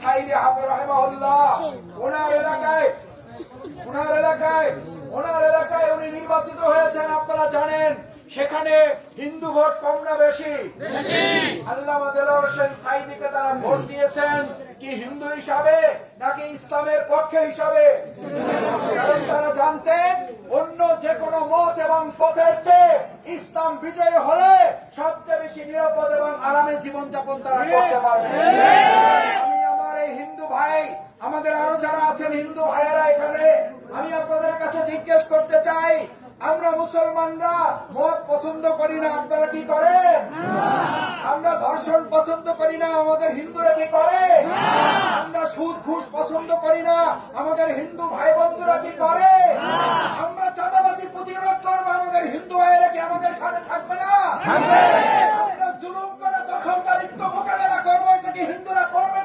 সাইদি হাফেজ রাহিমাহুল্লাহ। ওনার এলাকায় ওনার এলাকায় ওনার এলাকায় উনি নির্বাচিত হয়েছেন, আপনারা জানেন। সেখানে হিন্দু ভোট কম না বেশি? সাইদিকে তারা ভোট দিয়েছেন। কি হিন্দু হিসাবে, নাকি ইসলামের পক্ষে হিসাবে? তারা জানতেন, অন্য যে কোনো মত এবং পথের চেয়ে ইসলাম বিজয়ী হলে সবচেয়ে বেশি নিরাপদ এবং আরামে জীবনযাপন তারা করতে পারবে। আমাদের আরও যারা আছেন হিন্দু ভাইয়েরা এখানে আমি আপনাদের কাছে জিজ্ঞেস করতে চাই আমরা মুসলমানরা মদ পছন্দ করি না আপনারা কি করেন? আমরা ধর্ষণ পছন্দ করি না আমাদের হিন্দুরা কি করে? আমরা সুদ ঘুষ পছন্দ করি না আমাদের হিন্দু ভাই বন্ধুরা কি করে? আমরা চাঁদাবাজি প্রতিরোধ করব আমাদের হিন্দু ভাইয়েরা কি আমাদের সাথে থাকবে না? আমরা জুলুম করে দখলদারিত্ব মোকাবেলা করব এটা কি হিন্দুরা করবে